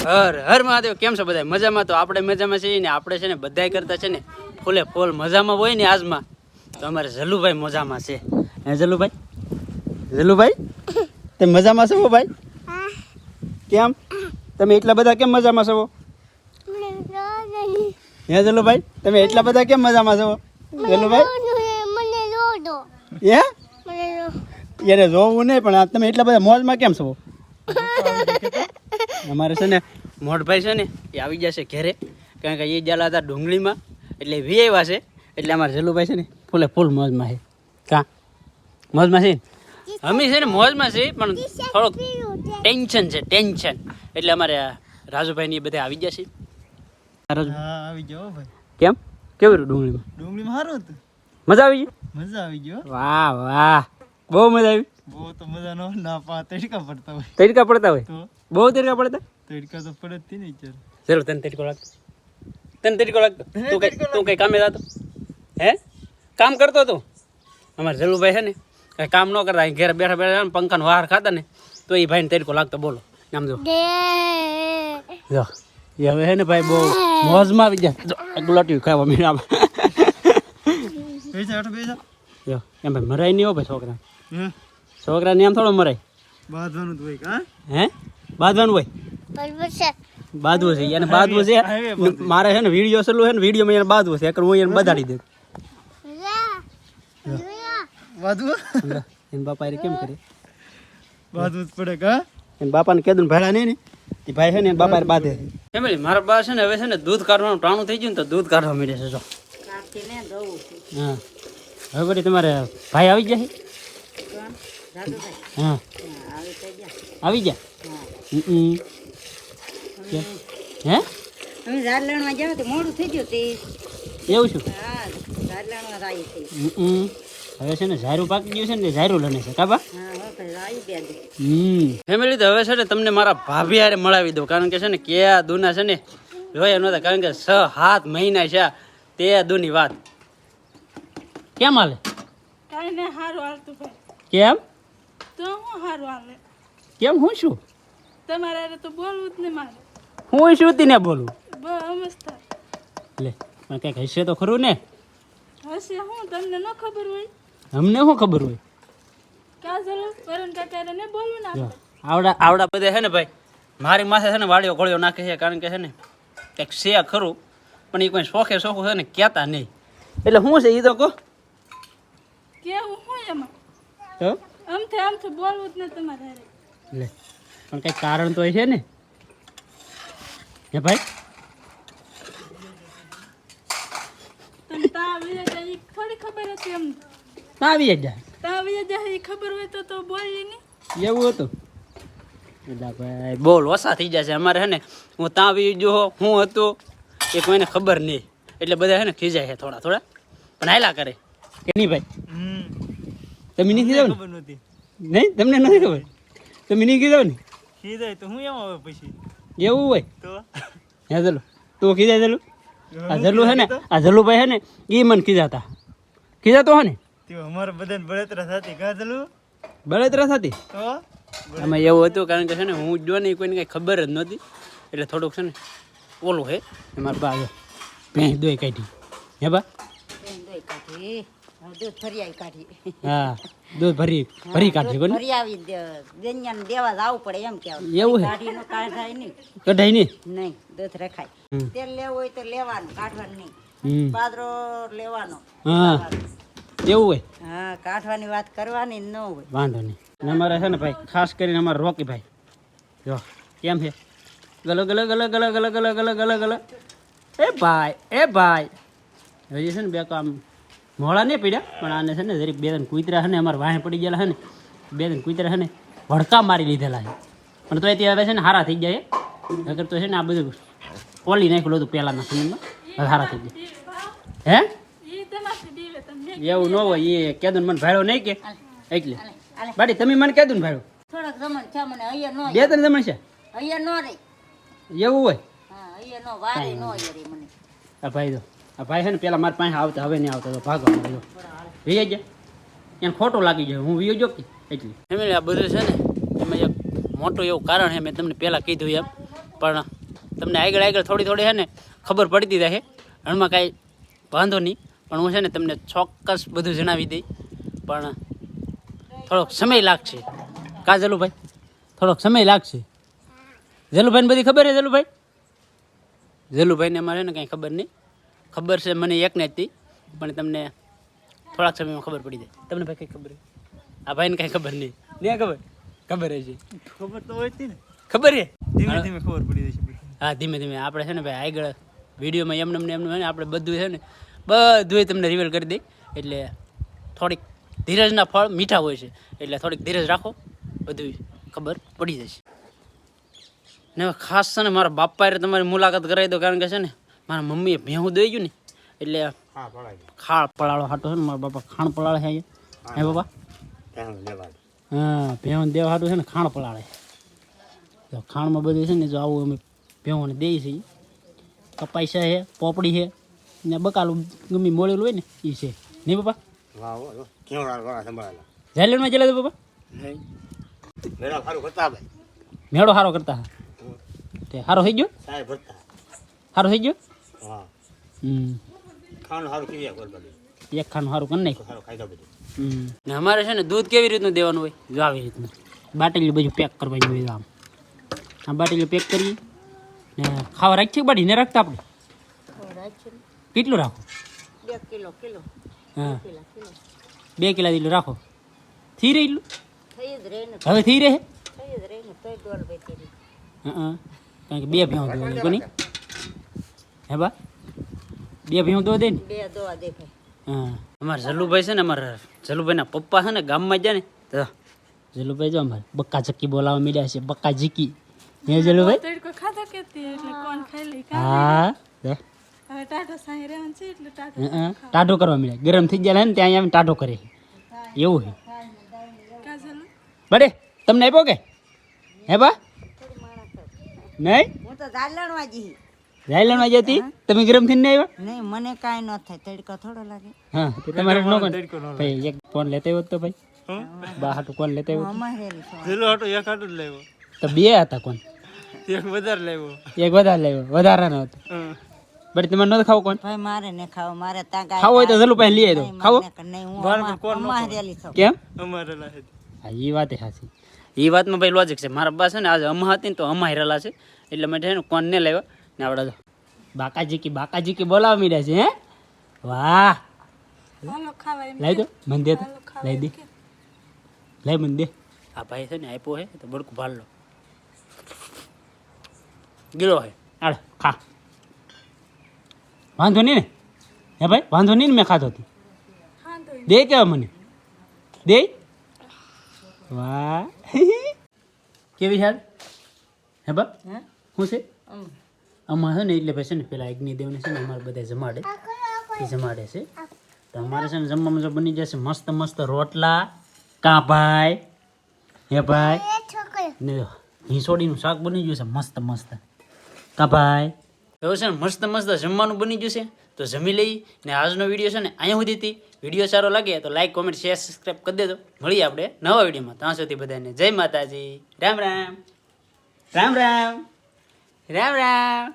હર હર મહાદેવ કેમ છો બધા મજામાં તો આપણે મજામાં છીએ ને આપણે છે ને બધાય કરતા છે ને ફૂલે ફૂલ મજામાં હોય ને આજમાં. તો અમારે જલુભાઈ મજામાં છે. હે જલુભાઈ? જલુભાઈ? તમે મજામાં છો ભાઈ? કેમ? તમે એટલા બધા કેમ મજામાં છો હે? જલુભાઈ? તમે એટલા બધા કેમ મજામાં છો જલુભાઈ? હે? એને જોવું નહીં પણ તમે એટલા બધા મોજમાં કેમ છો અમારે છે ને મોટભાઈ છે ને એ આવી જશે ઘરે. કારણ કે એ જ્યાં હતા ડુંગળીમાં એટલે વી આવ્યા છે. એટલે અમારે જલુભાઈ છે ને ફૂલે ફૂલ મોજમાં છે. કાં? મોજમાં છે? અમે છે ને મોજમાં છે પણ થોડોક ટેન્શન છે ટેન્શન. એટલે અમારે રાજુભાઈ ને એ બધા આવી જશે. આવી ગયો ભાઈ. કેમ? કેવું રહ્યું ડુંગળીમાં? ડુંગળીમાં સારું હતું. મજા આવી ગઈ? મજા આવી ગયો વાહ વાહ. બહુ મજા આવી. બહુ તો મજા નો ના પા તડકા પડતા હોય. તડકા પડતા હોય? બહુ તડકા પડતા તડકા તો પડતી નહીં ચાલ જરૂર તને તડકો લાગતો? તને તડકો લાગતો? તું કઈ તું કઈ કામે જતો? હે? કામ કરતો તું? અમારે જલુભાઈ છે ને કઈ કામ ન કરતા ઘેર બેઠા બેઠા ને પંખાનો વાહર ખાતા ને તો એ ભાઈને તડકો લાગતો બોલો. આમ જો. જો. એ હવે હે ને ભાઈ બહુ મોજમાં આવી જાય ગુલાટી ખાવા મીરા બેસા આઠ બેસા જો એમ ભાઈ મરાય નહીં હો ભાઈ છોકરા. છોકરાને એમ થોડો મરાય. બાંધવાનું તો હે? બાંધવાનું હોય? બાંધવું છે. એને બાંધવું છે? મારે છે ને વીડિયો સલું છે ને વિડીયોમાં એને બાંધવું છે. એકર હું એને બધાડી દે બાંધવું એને બાપા એ કેમ કરે? બાંધવું જ પડે કા? એને બાપાને કીધું ને ભેળા નહીં ને. એ ભાઈ છે ને એને બાપા બાંધે. ફેમિલી મારા બા છે ને હવે છે ને દૂધ કાઢવાનું ટાણું થઈ ગયું ને તો દૂધ કાઢવા મળે છે જો. હા. હવે વળી તમારે ભાઈ આવી ગયા છે? હા. આવી ગયા? હે? અમે ઝાડલાણમાં જાવ તો મોડું થઈ ગયું તે. એવું છું? હા. હવે છે ને ઝાયરું પાકી ગયું છે ને ઝાયરું લણે છે કાબા હમ. ફેમિલી તો હવે છે ને તમને મારા ભાભી હારે મળાવી દઉં. કારણ કે છે ને કયા દુના છે ને જોયા નહોતા. કારણ કે છ સાત મહિના છે તે દુની વાત. કેમ હાલે? ને સારું કેમ? તો હું હાલે? કેમ હું શું? તમારે તો બોલવું જ ને મારે. હું શું તીને બોલું? બહુ અમસ્તા લે પણ કંઈક હશે તો ખરું ને? હશે હું તમને ન ખબર હોય. અમને શું ખબર હોય? ક્યાં ચાલો વરુણ કાકા ને બોલવું ને આવડા આવડા બધા છે ને ભાઈ મારી માથે છે ને વાળીઓ ગોળીઓ નાખે છે કારણ કે છે ને કંઈક છે ખરું પણ એ કોઈ શોખે શોખું છે ને કહેતા નહીં. એટલે શું છે એ તો કહો? કેવું હું એમાં? તો આમથી આમથી બોલવું જ નહીં તમારે લે પણ કંઈક કારણ તો છે ને? હે ભાઈ? ત્યાં જાય એ ખબર હતી એમ. ના જાય. ત્યાં જાય એ ખબર હોય તો તો બોલી નહીં એવું હતું? એટલે ભાઈ બહુ લોસા થઈ જશે. અમારે હે ને હું ત્યાં આવી જો હું હતું એ કોઈને ખબર નહીં. એટલે બધા છે ને ખીજાય છે થોડા થોડા. પણ હાયલા કરે. કે નહીં ભાઈ? હમ. તમે નહીં ખીજાવ ને નહીં? તમને નથી ખબર? તમે નહીં ખીજાવ ને ખીજાય તો હું એમ આવે પછી? એવું હોય? તો? હે ચલો તું ખીજાય ચલું આ જલ્લું છે ને આ ભાઈ હે ને એ મને ખીજાતા. ખીજાતો હે ને? તે અમારે બધાને બળતરા થતી કા ચલું બળતરા થતી? તો? આમાં એવું હતું કારણ કે છે ને હું જો ને કોઈને કંઈ ખબર જ નહોતી. એટલે થોડુંક છે ને ઓલું હે મારા બા ભેંસ દોઈ કાઢી. હે બા? દોઈ કાઢી. દૂધ ફરી આવી કાઢી. હા દૂધ ભરી ભરી કાઢી ફરી આવી દુનિયાને દેવા જવું પડે એમ કેવું એવું હે? કાઢીનું કાઢાય નહીં. નહીં? નહીં દૂધ રખાય. તેલ લેવું હોય તો લેવાનું કાઢવાનું નહીં. પાદરો લેવાનો. હા. એવું હોય? હા કાઢવાની વાત કરવાની ન હોય. વાંધો નહીં. અમારે છે ને ભાઈ ખાસ કરીને અમારે રોકી ભાઈ. જો કેમ છે? ગલો ગલો ગલો ગલો ગલો ગલો ગલો ગલો ગલો. એ ભાઈ એ ભાઈ. હજી છે ને બે કામ મોડા નહીં પડ્યા પણ આને છે ને જરીક બે ત્રણ કૂતરા છે ને અમારે વાહે પડી ગયેલા છે ને બે ત્રણ કૂતરા છે ને ભડકા મારી લીધેલા છે. પણ તોય તે હવે છે ને હારા થઈ જાય અગર તો છે ને આ બધું ઓલી નાખેલું હતું પહેલાંના સમયમાં હવે હારા થઈ જાય હે? એવું ન હોય એ કેદું મને ભાડો નહીં કે. એટલે. હાલે તમે મને કેદુન ભાડો થોડોક જમણ છે મને અહીંયા બે ત્રણ જમણ છે? અહીંયા નો રહી. એવું હોય? હા અહીંયા નો વારે નો રે મને. આ ભાઈ તો આ ભાઈ છે ને પેલા મારી પાસે આવતા, હવે નહીં આવતા, તો ભાગવા માંડ્યો. વીએ જાય એને ખોટું લાગી જાય હું વિયો જો કે? એટલે. ફેમિલી આ બધું છે ને, એમાં એક મોટું એવું કારણ છે, મેં તમને પહેલાં કીધું એમ. પણ તમને આગળ આગળ થોડી થોડી છે ને ખબર પડતી રહે એમાં કાંઈ વાંધો નહીં. પણ હું છે ને તમને ચોક્કસ બધું જણાવી દઈ. પણ થોડોક સમય લાગશે. કા જલુભાઈ? થોડોક સમય લાગશે. જલુભાઈને બધી ખબર છે જલુભાઈ? જલુભાઈને અમારે ને કાંઈ ખબર નહીં. ખબર છે મને એકને નથી હતી પણ તમને થોડાક સમયમાં ખબર પડી જાય. તમને ભાઈ કંઈ ખબર આ ભાઈને કાંઈ ખબર નહીં. નહીં ખબર? ખબર છે ખબર તો હોય ને. ખબર છે ધીમે ધીમે ખબર પડી જશે બધી. હા ધીમે ધીમે. આપણે છે ને ભાઈ આગળ વિડીયોમાં એમને એમને એમને ને આપણે બધું છે ને બધું તમને રિવીલ કરી દઈ. એટલે થોડીક ધીરજના ફળ મીઠા હોય છે. એટલે થોડીક ધીરજ રાખો બધું ખબર પડી જશે. ને ખાસ છે ને મારા બાપાએ તમારી મુલાકાત કરાવી દો કારણ કે છે ને મારા મમ્મીએ ભેહું દઈ ગયું ને એટલે ખાળ પલાળો હાટો છે ને મારા બાપા ખાણ પલાળે છે હે બાપા? હા ભેહું દેવા હાટું છે ને ખાણ પલાળે. તો ખાણમાં બધું છે ને જો આવું અમે ભેહોને દઈએ છીએ. કપાઈ છે પોપડી છે ને બકાલું ગમી મોળેલું હોય ને એ છે. નહીં બાપા? ઝાયલેન્ડમાં ચલે બાપા? મેળો સારો કરતા હા તે સારો થઈ ગયો? સારો થઈ ગયો? હમ. એક ખાનું સારું કરી નાખ્યું હમ. ને અમારે છે ને દૂધ કેવી રીતનું દેવાનું હોય? જો આવી રીતનું. બાટલી બધું પેક કરવાની હોય આમ. આ બાટલી પેક કરી ને ખાવા રાખીએ બાટી ને રાખતા આપણે? કેટલું રાખો? બે કિલો કિલો. હા. બે કિલા જેટલું રાખો. થઈ રહેલું એટલું? થઈ જ રહે ને. હવે થઈ રહે? થઈ જ રહે ને. તોય ડોલ બેઠી રહી હા કારણ કે બે દોવાની કોની હે બા? બે ભીઓ દો દે ને બે દોવા દેખાય. હા. અમારા જલુભાઈ છે ને અમારા જલુભાઈના પપ્પા છે ને ગામમાં જાય ને તો જલુભાઈ જો અમારે બક્કા ચક્કી બોલાવવા મળ્યા છે બક્કા જીકી હે જલુભાઈ? તડકો ખાધો કેતી એટલે કોણ ખાઈ લે હા. હવે ટાટા સાહી રહેવાનું છે એટલે ટાટા હં, હં. ટાઢો કરવા મળ્યા ગરમ થઈ ગયા ને ત્યાં આવીને ટાઢો કરે એવું છે. કાજલ બડે તમને આપ્યો કે? હે બા? નહીં? હું તો ઝાલણવા જી રાયલણમાં જતી તમે ગરમ થઈને આવ્યા? નહીં મને કાંઈ ન થાય. તડકો થોડો લાગે. હા તો તમારે ન કોણ. ભાઈ એક ફોન લેતા આવ્યો તો ભાઈ. હં? બા હાટું કોણ લેતા આવ્યો અમારેલી છો. પેલો એક હાટો જ લાવ્યો. તો બે હતા કોણ? એક વધારે લાવ્યો. એક વધારે લેવો વધારાનો હતો. હં. બટ તમારે ન ખાવ કોણ? ભાઈ મારે ને ખાવ. મારે ત્યાં કાઈ ખાવ હોય તો જલું પાસે લઈ આવ્યો નહીં, ખાવો? નહીં હું કોણ ન અમારેલી કેમ? અમારે લાહે હા એ વાત સાચી એ વાતમાં ભાઈ લોજિક છે. મારા બા છે ને આજે અમા હતી ને તો અમા હેરેલા છે. એટલે મેં છે ને કોણ ને લાવ્યા. ને આપણે જો બાકાજી કી બાકાજી કી બોલાવા મીડ્યા છે હે? વાહ. લઈ દો મને દે તો. લઈ દે. લઈ મને દે. આ ભાઈ છે ને આપ્યો હે તો બડકું ભાલ લો. ગીલો હે. આડ ખા. વાંધો નહીં ને. હે ભાઈ વાંધો નહીં ને મેં ખાધો હતી દે કેવા મને? દે? વાહ. કેવી હાલ હે બા? હે? શું છે. આમાં છે ને એટલે પછી છે ને પેલા અગ્નિદેવને છે ને અમારે બધા જમાડે. એ જમાડે છે. તો અમારે છે ને જમવામાં જો બની જશે મસ્ત મસ્ત રોટલા કા ભાઈ? હે ભાઈ? ને હિંસોડીનું શાક બની ગયું છે મસ્ત મસ્ત. કા ભાઈ? એવું છે ને મસ્ત મસ્ત જમવાનું બની ગયું છે. તો જમી લઈ ને આજનો વીડિયો છે ને અહીંયા સુધીથી વીડિયો સારો લાગે તો લાઈક કોમેન્ટ શેર સબસ્ક્રાઈબ કરી દેજો. મળીએ આપણે નવા વિડીયોમાં. ત્યાં સુધી બધાને જય માતાજી. રામ રામ. રામ રામ. રામ રામ